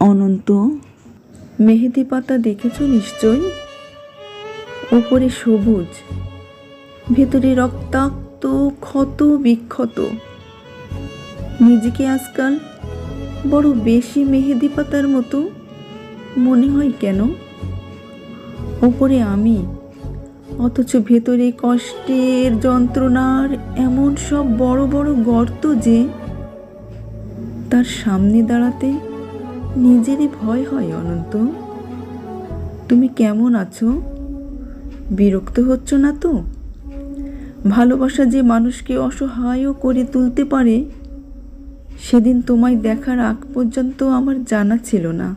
অনন্ত, মেহেদি পাতা দেখেছ নিশ্চয় উপরে সবুজ, ভেতরে রক্তাক্ত, ক্ষত বিক্ষত। নিজেকে আজকাল বড় বেশি মেহেদি পাতার মতো মনে হয় কেন? ওপরে আমি, অথচ ভেতরে কষ্টের যন্ত্রণার এমন সব বড় বড় গর্ত যে, তার সামনে দাঁড়াতে নিজেরই ভয় হয়, অনন্ত। তুমি কেমন আছো? বিরক্ত হচ্ছ না তো? ভালোবাসা যে মানুষকে অসহায়ও করে তুলতে পারে, সেদিন তোমায় দেখার আগ পর্যন্ত আমার জানা ছিল না।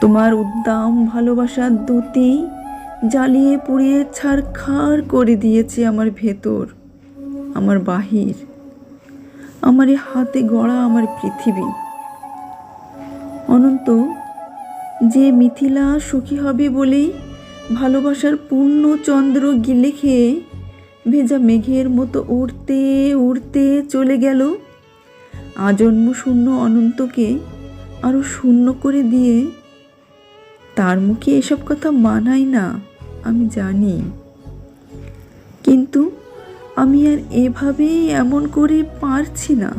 তোমার উদ্দাম ভালোবাসার দুটি জ্বালিয়ে পুড়িয়ে ছাড়খাড় করে দিয়েছে আমার ভেতর, আমার বাহির। আমার হাতে গড়া আমার পৃথিবী। অনন্ত, যে মিথিলা সুখী হবে বলেই ভালোবাসার পূর্ণ চন্দ্র গিলে খেয়ে ভেজা মেঘের মতো উড়তে উড়তে চলে গেল। আজন্ম শূন্য অনন্তকে আরও শূন্য করে দিয়ে তার মুখে এসব কথা মানায় না, আমি জানি। কিন্তু আমি আর এভাবেই এমন করে পারছি না।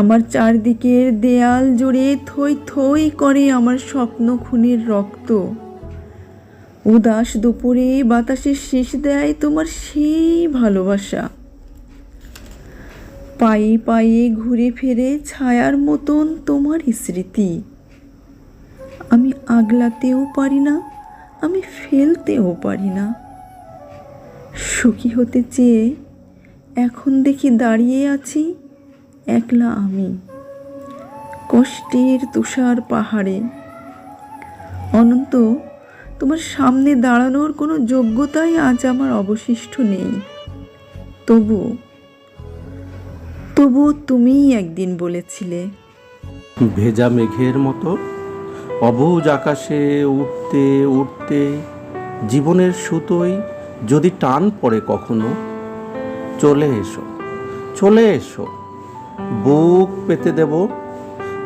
আমার চারদিকের দেয়াল জুড়ে থই থই করে আমার স্বপ্ন খুনের রক্ত। উদাস দুপুরে বাতাসে শেষ দেয় তোমার সেই ভালোবাসা। পায়ে পায়ে ঘুরে ফিরে ছায়ার মতন তোমার স্মৃতি। আমি আগলাতেও পারি না, আমি ফেলতেও পারি না। সুখী হতে চেয়ে এখন দেখি দাঁড়িয়ে আছি একলা আমি। কষ্টের তুষার পাহাড়ে। অনন্ত, তোমার সামনে দাঁড়ানোর কোনো যোগ্যতাই আজ আমার অবশিষ্ট নেই। তবু তবু তুমিই একদিন বলেছিলে। ভেজা মেঘের মতো, অবুজ আকাশে উঠতে উঠতে জীবনের সুতোয় যদি টান পড়ে কখনো, চলে এসো চলে এসো। বুক পেতে দেব,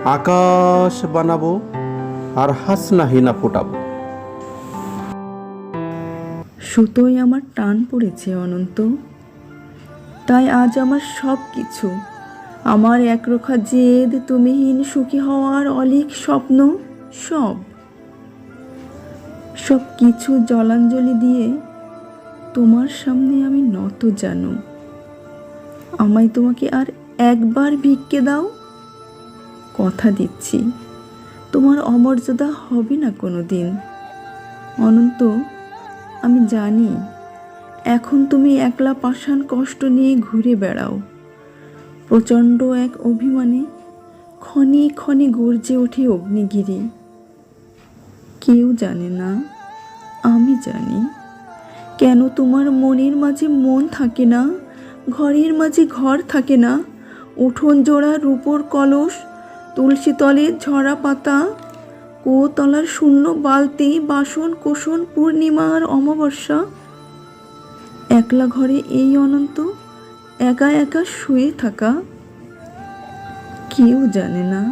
আকাশ বানাবো আর হাসনা হিনা ফোটাবো। সুতোয় আমার টান পড়েছে অনন্ত। তাই আজ আমার সব কিছু, আমার একরোখা জেদ, তুমিহীন সুখী হওয়ার অলিক স্বপ্ন, সব। সব কিছু জলাঞ্জলি দিয়ে তোমার সামনে আমি নত জানো। আমায় তোমাকে আর একবার ভিক্ষে দাও। কথা দিচ্ছি। তোমার অমর্যাদা হবে না কোনো দিন অনন্ত, আমি জানি, এখন তুমি একলা পাষাণ কষ্ট নিয়ে ঘুরে বেড়াও। প্রচণ্ড এক অভিমানে ক্ষণে ক্ষণে গর্জে ওঠে অগ্নিগিরি। কেউ জানে না, আমি জানি। কেন তোমার মনের মাঝে মন থাকে না, ঘরের মাঝে ঘর থাকে না উঠোন জোড়া রূপোর কলস তুলসী তলে ঝরা পাতা, কোতলার শূন্য বালতি, বাসন কোষণ পূর্ণিমার অমাবস্যা। একলা ঘরে এই অনন্ত, একা একা শুয়ে থাকা। কেউ জানে না,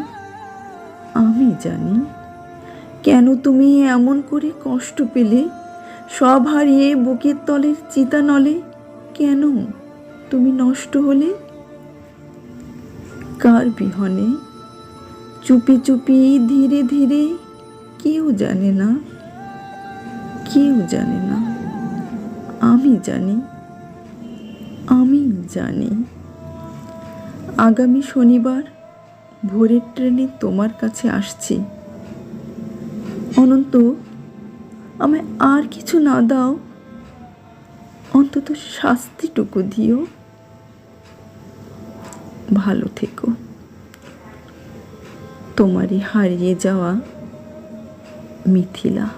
আমি জানি। কেন তুমি এমন করে কষ্ট পেলে? সব হারিয়ে বুকের তলের চিতা নলে কেন তুমি নষ্ট হলে? কার বিহনে। চুপি চুপি ধীরে ধীরে কেউ জানে না, কেউ জানে না। আমি জানি আমি জানি। আগামী শনিবার ভোরের ট্রেনে তোমার কাছে আসছি। অনন্ত, আমায় আর কিছু না দাও। অন্তত শাস্তিটুকু দিও। ভালো থেকো। তোমারই হারিয়ে যাওয়া মিথিলা।